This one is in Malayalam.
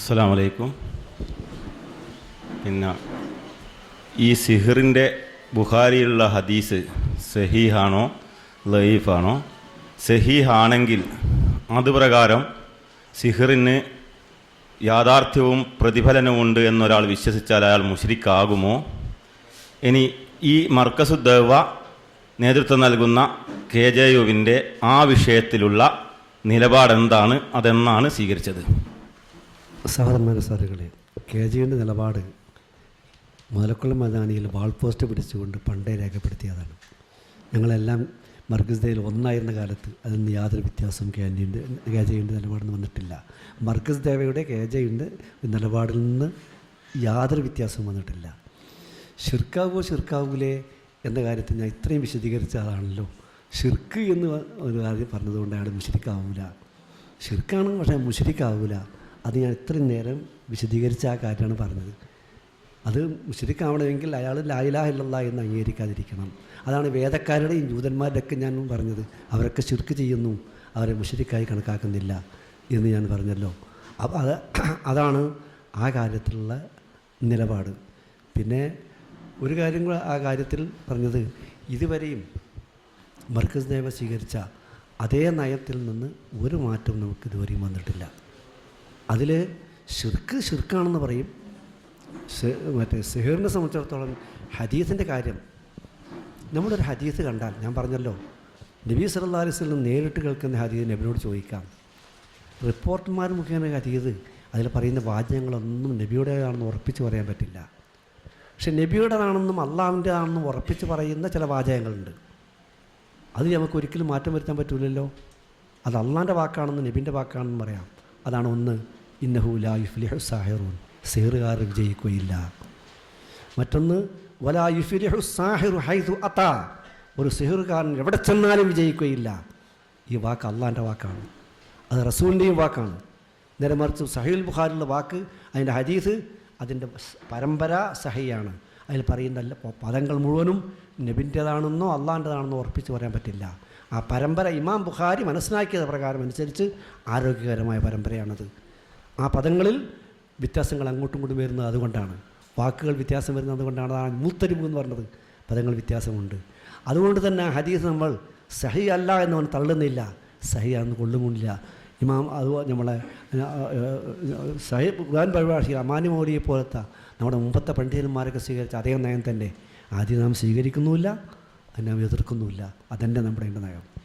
അസ്സാം വലൈക്കും പിന്നെ ഈ സിഹിറിന്റെ ബുഹാരിയുള്ള ഹദീസ് സഹീഹാണോ ലയീഫാണോ സഹീഹാണെങ്കിൽ അതുപ്രകാരം സിഹിറിന് യാഥാർത്ഥ്യവും പ്രതിഫലനവുമുണ്ട് എന്നൊരാൾ വിശ്വസിച്ചാൽ അയാൾ മുഷരിക്കാകുമോ? ഇനി ഈ മർക്കസുദ്ദേവ നേതൃത്വം നൽകുന്ന കെ ജെ യുവിന്റെ ആ വിഷയത്തിലുള്ള നിലപാടെന്താണ് അതെന്നാണ് സ്വീകരിച്ചത്. സഹോദരന്മാരെ സാറുകളെ കെ ജിയുടെ നിലപാട് മുതലക്കുളം മൈതാനിയിൽ വാൾ പോസ്റ്റ് പിടിച്ചുകൊണ്ട് പണ്ടേ രേഖപ്പെടുത്തിയതാണ്. ഞങ്ങളെല്ലാം മർഗസ്തയിൽ ഒന്നായിരുന്ന കാലത്ത് അതിന് യാതൊരു വ്യത്യാസവും കെ ജിന്റെ കെ ജിയുടെ നിലപാടിൽ നിന്ന് വന്നിട്ടില്ല. മർഗസ് ദേവയുടെ കെ ജിയുടെ നിലപാടിൽ നിന്ന് യാതൊരു വ്യത്യാസവും വന്നിട്ടില്ല. ഷിർക്കാവോ ഷിർക്കാവൂലേ എന്ന കാര്യത്തിൽ ഞാൻ ഇത്രയും വിശദീകരിച്ച ആളാണല്ലോ. ഷിർക്ക് എന്ന് ഒരു കാര്യം പറഞ്ഞതുകൊണ്ടാണ് മുഷരിക്കാവൂല. ഷിർക്കാണ് പക്ഷേ മുഷരിക്കാവൂല. അത് ഞാൻ ഇത്രയും നേരം വിശദീകരിച്ച ആ കാര്യമാണ് പറഞ്ഞത്. അത് മുഷരിക്കാവണമെങ്കിൽ അയാൾ ലായിലാ ഇല്ലല്ല എന്ന് അംഗീകരിക്കാതിരിക്കണം. അതാണ് വേദക്കാരുടെയും ജൂതന്മാരുടെയൊക്കെ ഞാൻ പറഞ്ഞത്. അവരൊക്കെ ശിർക്ക് ചെയ്യുന്നു. അവരെ മുഷരിക്കായി കണക്കാക്കുന്നില്ല എന്ന് ഞാൻ പറഞ്ഞല്ലോ. അപ്പം അത് അതാണ് ആ കാര്യത്തിലുള്ള നിലപാട്. പിന്നെ ഒരു കാര്യം കൂടെ ആ കാര്യത്തിൽ പറഞ്ഞത്. ഇതുവരെയും മർക്കസ് ദേവ സ്വീകരിച്ച അതേ നയത്തിൽ നിന്ന് ഒരു മാറ്റവും നമുക്ക് ഇതുവരെയും വന്നിട്ടില്ല. അതിൽ ഷിർക്ക് ഷിർക്കാണെന്ന് പറയും. മറ്റേ സെഹീറിനെ സംബന്ധിച്ചിടത്തോളം ഹദീസിന്റെ കാര്യം. നമ്മളൊരു ഹദീസ് കണ്ടാൽ ഞാൻ പറഞ്ഞല്ലോ നബി സല്ലാ അലൈഹി നേരിട്ട് കേൾക്കുന്ന ഹദീസ് നബിനോട് ചോദിക്കാം. റിപ്പോർട്ടർമാർ മുഖേന ഹദീസ് അതിൽ പറയുന്ന വാചകങ്ങളൊന്നും നബിയുടേതാണെന്ന് ഉറപ്പിച്ച് പറയാൻ പറ്റില്ല. പക്ഷെ നബിയുടേതാണെന്നും അള്ളാവിന്റെതാണെന്നും ഉറപ്പിച്ച് പറയുന്ന ചില വാചകങ്ങളുണ്ട്. അത് നമുക്ക് ഒരിക്കലും മാറ്റം വരുത്താൻ പറ്റില്ലല്ലോ അത് അള്ളാന്റെ വാക്കാണെന്ന് നബിന്റെ വാക്കാണെന്ന് പറയാം. അതാണ് ഒന്ന്. ഇന്നഹു ലാ യുഫ്ലിഹു സാഹിറൂൻ. സേറുകാർ വിജയിക്കുകയില്ല മറ്റൊന്ന് വലാ യുഫ്ലിഹു സാഹിറു ഹൈസു അത്ത ഒരു സിഹറുകാരൻ എവിടെ ചെന്നാലും വിജയിക്കുകയില്ല. ഈ വാക്ക് അള്ളാന്റെ വാക്കാണ്. അത് റസൂലിന്റെയും വാക്കാണ്. നേരെ മറിച്ച് സഹീൽ ബുഖാരിലുള്ള വാക്ക് അതിന്റെ ഹദീസ് അതിന്റെ പരമ്പര സഹിയാണ്. അതിൽ പറയുന്ന പദങ്ങൾ മുഴുവനും നബിന്റേതാണെന്നോ അള്ളാന്റെതാണെന്നോ ഉറപ്പിച്ച് പറയാൻ പറ്റില്ല. ആ പരമ്പര ഇമാം ബുഖാരി മനസ്സിലാക്കിയത് പ്രകാരം അനുസരിച്ച് ആരോഗ്യകരമായ പരമ്പരയാണത്. ആ പദങ്ങളിൽ വ്യത്യാസങ്ങൾ അങ്ങോട്ടും ഇങ്ങോട്ടും വരുന്നത് അതുകൊണ്ടാണ്. വാക്കുകൾ വ്യത്യാസം വരുന്നത് അതുകൊണ്ടാണ്. അതാണ് മൂത്തരിവ് എന്ന് പറഞ്ഞത്. പദങ്ങൾ വ്യത്യാസമുണ്ട്. അതുകൊണ്ട് തന്നെ ആ ഹദീസ് നമ്മൾ സഹി അല്ല എന്ന് അവൻ തള്ളുന്നില്ല. സഹി ആണെന്ന് കൊള്ളുമില്ല ഇമാം അത് നമ്മളെ സഹി ഖുർആൻ പരിഭാഷയിൽ അമാനി മൗലിയെ പോലത്തെ നമ്മുടെ മുമ്പത്തെ പണ്ഡിതന്മാരൊക്കെ സ്വീകരിച്ച അതേ നയം തന്നെ ആദ്യം നാം സ്വീകരിക്കുന്നുമില്ല അതിനെ നാം എതിർക്കുന്നുമില്ല. അതന്നെ നമ്മുടെ നയം.